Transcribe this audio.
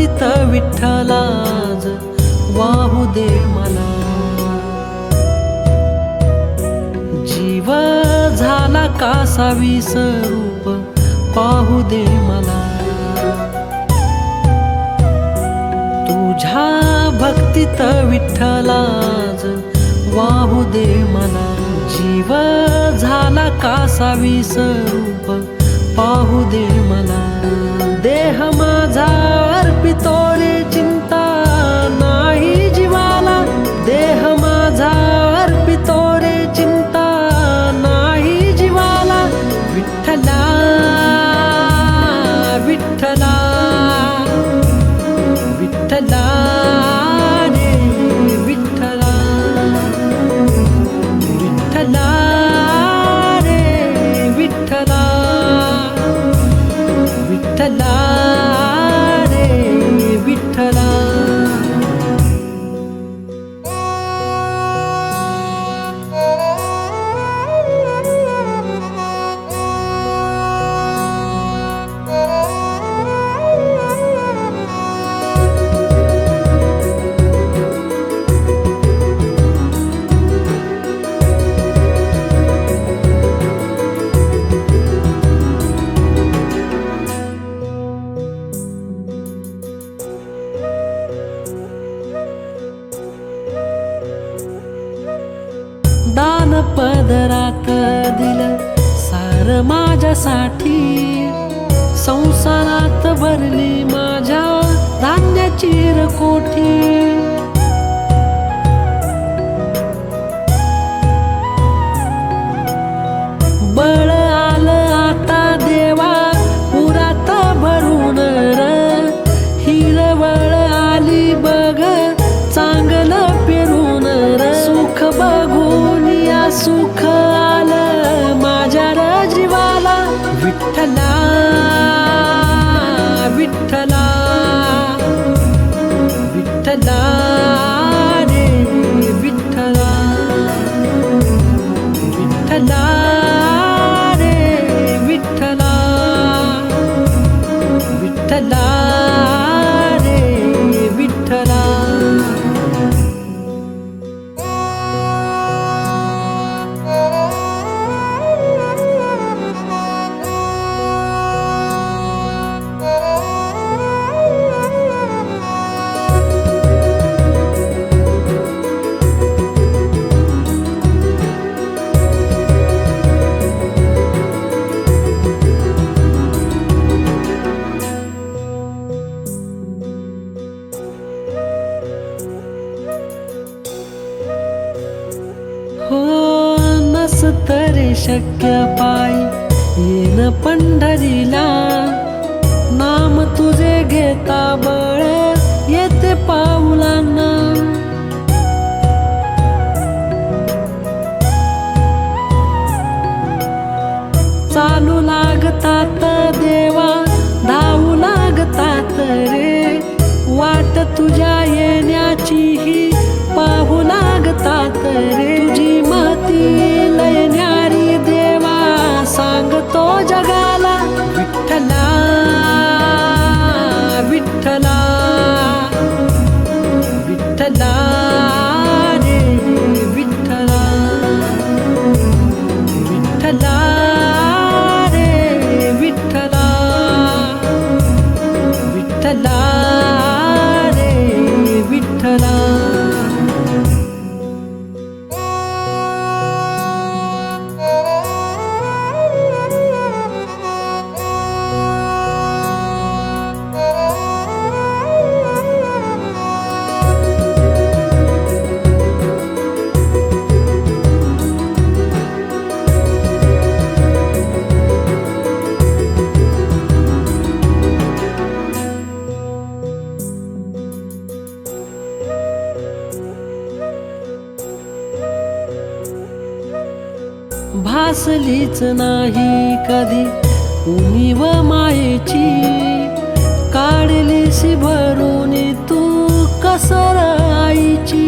भक्तीत विठ्ठलाज वाहू दे मला. जीव झाला कासावी स्वरूप पाहू दे मला. तुझ्या भक्तीत विठ्ठलाज वाहू दे मला. जीव झाला कासावी स्वरूप पाहू दे मला. விட்டலா दान पदरात दिलं सार माझ्यासाठी. संसारात भरली माझ्या धान्याची कोठी. विठ्ठला शक्य पाय येन पंढरीला. नाम तुझे घेता बळ येते पाऊलांना. चालू लागतात देवा धावू लागतात रे. वाट तुझ्या येण्याची भासलीच नाही कधी. उणीव मायेची काढलीशी भरून तू कसर आईची